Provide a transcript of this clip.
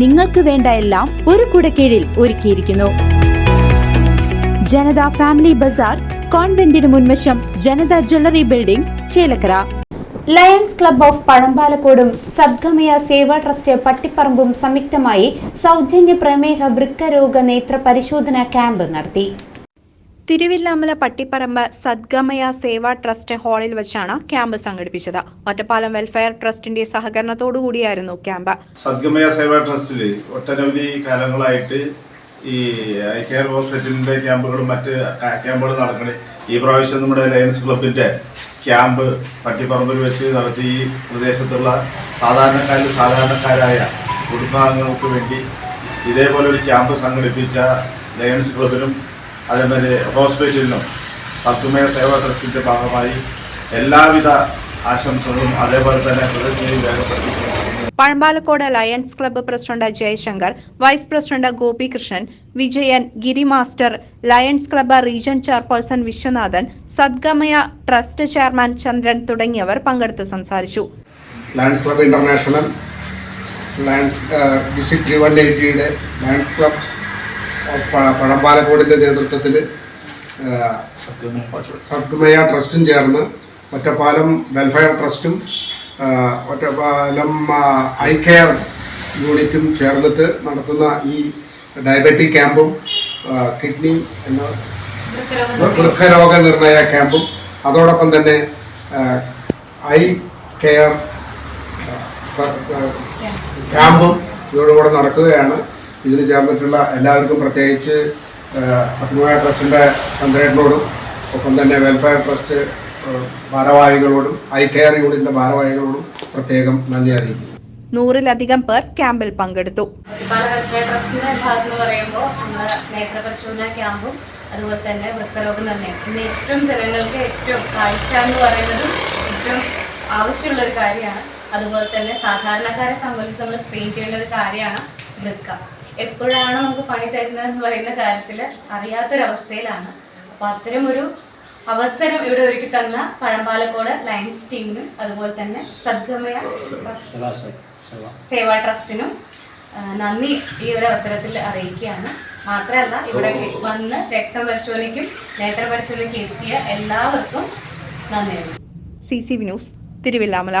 നിങ്ങൾക്ക് വേണ്ട എല്ലാം ഒരു കുടക്കീഴിൽ ഒരുക്കിയിരിക്കുന്നു. ജനത ഫാമിലി ബസാർ കോൺവെന്റിന് മുൻവശം Janata jewellery building Chelakkara. Lions Club of പഴമ്പാലക്കോടും Sadgamaya Seva trust പട്ടിപ്പറമ്പും സംയുക്തമായി സൗജന്യ പ്രമേഹ വൃക്കരോഗ നേത്ര പരിശോധന ക്യാമ്പ് നടത്തി. തിരുവില്ലാമല പട്ടിപ്പറമ്പ് സദ്ഗമയ സേവാ ട്രസ്റ്റ് ഹാളിൽ വെച്ചാണ് ക്യാമ്പ് സംഘടിപ്പിച്ചത്. ഒറ്റപ്പാലം വെൽഫെയർ ട്രസ്റ്റിന്റെ സഹകരണത്തോടു കൂടിയായിരുന്നു ക്യാമ്പ്. സദ്ഗമയ സേവാ ട്രസ്റ്റിൽ ഒട്ടനവധി കാലങ്ങളായിട്ട് ഈ ഐ കെയർ ഹോസ്പിറ്റലിന്റെ ക്യാമ്പുകളും മറ്റ് ക്യാമ്പുകളും നടക്കണേ ഈ പ്രാവശ്യം നമ്മുടെ ലയൻസ് ക്ലബിന്റെ ക്യാമ്പ് പട്ടിപ്പറമ്പിൽ വെച്ച് നടത്തി ഈ പ്രദേശത്തുള്ള സാധാരണക്കാരിൽ സാധാരണക്കാരായ കുടുംബാംഗങ്ങൾക്ക് വേണ്ടി ഇതേപോലെ ഒരു ക്യാമ്പ് സംഘടിപ്പിച്ച ലയൺസ് ക്ലബിനും അതേമാതിരി ഹോസ്പിറ്റലിനും സദ്ഗമയ സേവാ ട്രസ്റ്റിന്റെ ഭാഗമായി എല്ലാവിധ ആശംസകളും അതേപോലെ തന്നെ പ്രതിജ്ഞയും രേഖപ്പെടുത്തിയിട്ടുണ്ട് Pazhampalakode Lions Club president Jayashankar vice president Gopikrishnan Vijayan Giri master Lions Club region chairperson Viswanathan Sadgamaya trust chairman Chandran തുടങ്ങിയവർ പങ്കെടുത്ത് സംസാരിച്ചു. Lions Club International Lions District three one എയ്റ്റിയുടെ Lions club of പ- പഴമ്പാലക്കോടിന്റെ നേതൃത്വത്തിൽ സദ്ഗമയ ട്രസ്റ്റും ചേർന്ന് ഒറ്റപ്പാലം വെൽഫെയർ ട്രസ്റ്റും Ottapalam eye care യൂണിറ്റും ചേർന്നിട്ട് നടത്തുന്ന ഈ ഡയബറ്റിക് ക്യാമ്പും കിഡ്നി എന്ന വൃക്കരോഗ നിർണയ ക്യാമ്പും അതോടൊപ്പം തന്നെ ഐ കെയർ ക്യാമ്പും ഇതോടുകൂടെ നടക്കുകയാണ്. ഇതിന് ചേർന്നിട്ടുള്ള എല്ലാവർക്കും പ്രത്യേകിച്ച് സത്യമായ ട്രസ്റ്റിന്റെ ചന്ദ്രേട്ടനോടും ഒപ്പം തന്നെ വെൽഫെയർ ട്രസ്റ്റ് ഭാരവാഹികളോടും ഐ കെയർ യൂണിറ്റിന്റെ ഭാരവാഹികളോടും പ്രത്യേകം നന്ദി അറിയിക്കുന്നു. നൂറിലധികം പേർ ക്യാമ്പിൽ പങ്കെടുത്തു. ക്യാമ്പും അതുപോലെ തന്നെ വൃക്കരോഗം തന്നെ ഇന്ന് ഏറ്റവും ജനങ്ങൾക്ക് ഏറ്റവും കാഴ്ച എന്ന് പറയുന്നത് ഏറ്റവും ആവശ്യമുള്ള ഒരു കാര്യമാണ്. അതുപോലെ തന്നെ സാധാരണക്കാരെ സംബന്ധിച്ച് നമ്മൾ സ്ക്രീൻ ചെയ്യേണ്ട ഒരു കാര്യമാണ് വൃക്ക. എപ്പോഴാണ് നമുക്ക് പണി തരുന്നതെന്ന് പറയുന്ന കാര്യത്തിൽ അറിയാത്തൊരവസ്ഥയിലാണ്. അപ്പോൾ അത്തരം ഒരു അവസരം ഇവിടെ ഒരുക്കി തന്ന പഴമ്പാലക്കോട് ലയൻസ് ടീമിനും അതുപോലെ തന്നെ സദ്ഗമയ സേവാ ട്രസ്റ്റിനും നന്ദി ഈ ഒരു അവസരത്തിൽ അറിയിക്കുകയാണ്. മാത്രമല്ല ഇവിടെ വന്ന് രക്തം പരിശോധനയ്ക്കും നേത്ര പരിശോധനയ്ക്കും എത്തിയ എല്ലാവർക്കും നന്ദിയുണ്ട് സി സി വിനൂസ് തിരുവില്ലാമല.